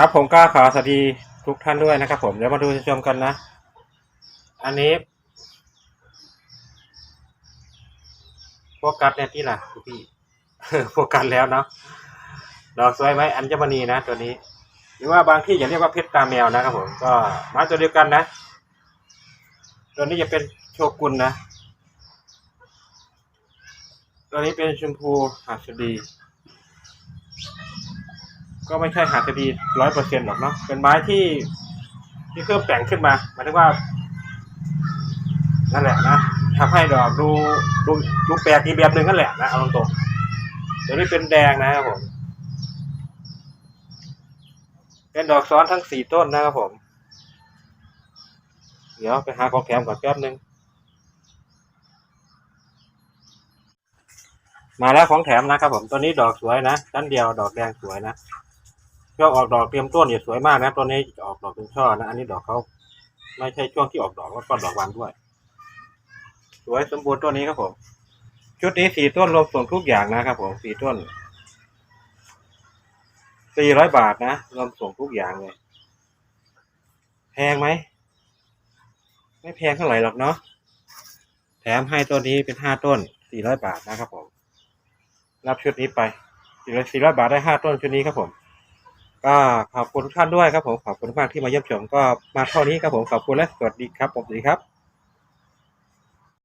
ครับผมก็ขอสวัสดีทุกท่านด้วยนะครับผมเดี๋ยวมาดูชมกันนะ อันนี้โฟกัสเนี่ยที่ล่ะพี่โฟกัสแล้วเนาะดอกสวยไหมอัญมณีนะตัวนี้ หรือว่าบางที่อย่าเรียกว่าเพชรตาแมวนะครับผมก็ม้ตัวเดียวกันนะ ตัวนี้จะเป็นโชกุนนะ ตัวนี้เป็นชมพูหัสดี ก็ไม่ใช่หัสดีร้อยเปอร์เซ็นต์หรอกเนาะเป็นไม้ที่ที่เพิ่มแต่งขึ้นมาหมายถึงว่านั่นแหละนะทำให้ดอกดูดูดูแปลกอีแบบหนึ่งนั่นแหละนะเอาตรงๆตัวนี้เป็นแดงนะครับผม เป็นดอกซ้อนทั้งสี่ต้นนะครับผม เดี๋ยวไปหาของแถมก่อนแป๊บนึงมาแล้วของแถมนะครับผมตัวนี้ดอกสวยนะชั้นเดียวดอกแดงสวยนะ ช่วงออกดอกเตรียมต้นเนี่ยสวยมากนะตัวนี้ออกดอกเป็นช่อนะ อันนี้ดอกเขาไม่ใช่ช่วงที่ออกดอกแล้วก็ดอกบานด้วย สวยสมบูรณ์ตัวนี้ครับผม ชุดนี้สี่ต้นรวมส่งทุกอย่างนะครับผมสี่ต้นสี่ร้อยบาทนะรวมส่งทุกอย่างเลยแพงไหมไม่แพงเท่าไหร่หรอกเนาะแถมให้ตัวนี้เป็นห้าต้นสี่ร้อยบาทนะครับผม รับชุดนี้ไปสี่ร้อยบาทได้ห้าต้นชุดนี้ครับผม ก็ขอบคุณทุกท่านด้วยครับผมขอบคุณมากที่มาเยี่ยมชมก็มาเท่านี้ครับผมขอบคุณและสวัสดีครับผมสวัสดีครับ